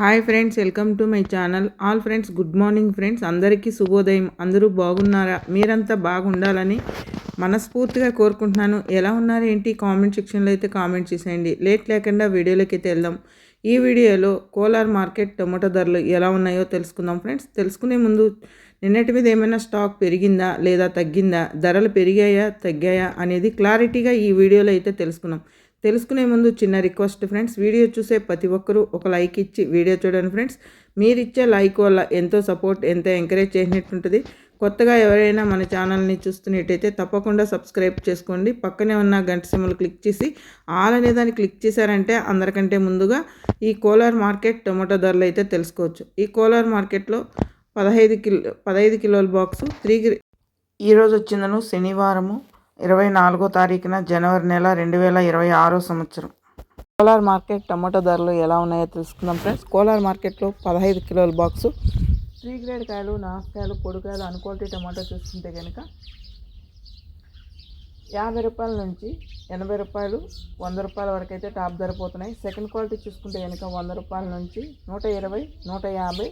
Hi friends welcome to my channel all friends good morning friends అందరికీ శుభోదయం. అందరూ బాగున్నారా? మీరంతా బాగుండాలని మనస్ఫూర్తిగా కోరుకుంటున్నాను. ఎలా ఉన్నారు ఏంటి? కామెంట్ సెక్షన్లో అయితే కామెంట్ చేసేయండి. లేట్ లేకుండా వీడియోలోకి అయితే వెళ్దాం. ఈ వీడియోలో కోలార్ మార్కెట్ టొమాటో ధరలు ఎలా ఉన్నాయో తెలుసుకుందాం ఫ్రెండ్స్ తెలుసుకునే ముందు నిన్నటి మీద ఏమైనా స్టాక్ పెరిగిందా? లేదా తగ్గిందా? ధరలు పెరిగాయా? తగ్గాయా? అనేది క్లారిటీగా ఈ వీడియోలో అయితే తెలుసుకుందాం. తెలుసుకునే ముందు చిన్న రిక్వెస్ట్ ఫ్రెండ్స్ వీడియో చూసే ప్రతి ఒక్కరూ ఒక లైక్ ఇచ్చి వీడియో చూడండి ఫ్రెండ్స్. మీరు ఇచ్చే లైక్ వల్ల ఎంతో సపోర్ట్ ఎంతో ఎంకరేజ్ చేసినట్టుంటుంది. కొత్తగా ఎవరైనా మన ఛానల్ని చూస్తున్నట్టయితే తప్పకుండా సబ్స్క్రైబ్ చేసుకోండి. పక్కనే ఉన్న గంట సిమ్లు క్లిక్ చేసి ఆల్ అనే దాన్ని క్లిక్ చేశారంటే అందరికంటే ముందుగా ఈ కోలార్ మార్కెట్ టొమాటో ధరలు అయితే తెలుసుకోవచ్చు. ఈ కోలార్ మార్కెట్లో పదహైదు కిలో పదహైదు కిలోల బాక్సు త్రీ ఈరోజు వచ్చిందను శనివారము. ఇరవై నాలుగో తారీఖున జనవరి నెల రెండు వేల ఇరవై ఆరో సంవత్సరం. కోలార్ మార్కెట్ టమాటో ధరలు ఎలా ఉన్నాయో తెలుసుకుందాం ఫ్రెండ్స్. కోలార్ మార్కెట్లో పదహైదు కిలోల బాక్సు త్రీ గ్రేడ్ కాయలు నాసుకాయలు పొడికాయలు అన్క్వాలిటీ టమాటో చూసుకుంటే కనుక యాభై రూపాయల నుంచి ఎనభై రూపాయలు వంద రూపాయల వరకు అయితే టాప్ ధర పోతున్నాయి. సెకండ్ క్వాలిటీ చూసుకుంటే కనుక వంద రూపాయల నుంచి నూట ఇరవై నూట యాభై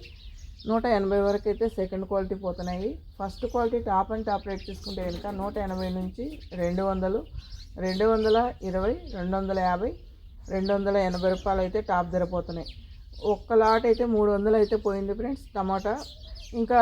నూట ఎనభై వరకు అయితే సెకండ్ క్వాలిటీ పోతున్నాయి. First quality top and top rate తీసుకుంటే కనుక నూట ఎనభై నుంచి రెండు వందలు రెండు వందల ఇరవై రెండు వందల యాభై రెండు వందల ఎనభై రూపాయలు అయితే టాప్ ధర పోతున్నాయి. ఒక్క లాట్ అయితే మూడు వందలు అయితే పోయింది ఫ్రెండ్స్ టమాటా ఇంకా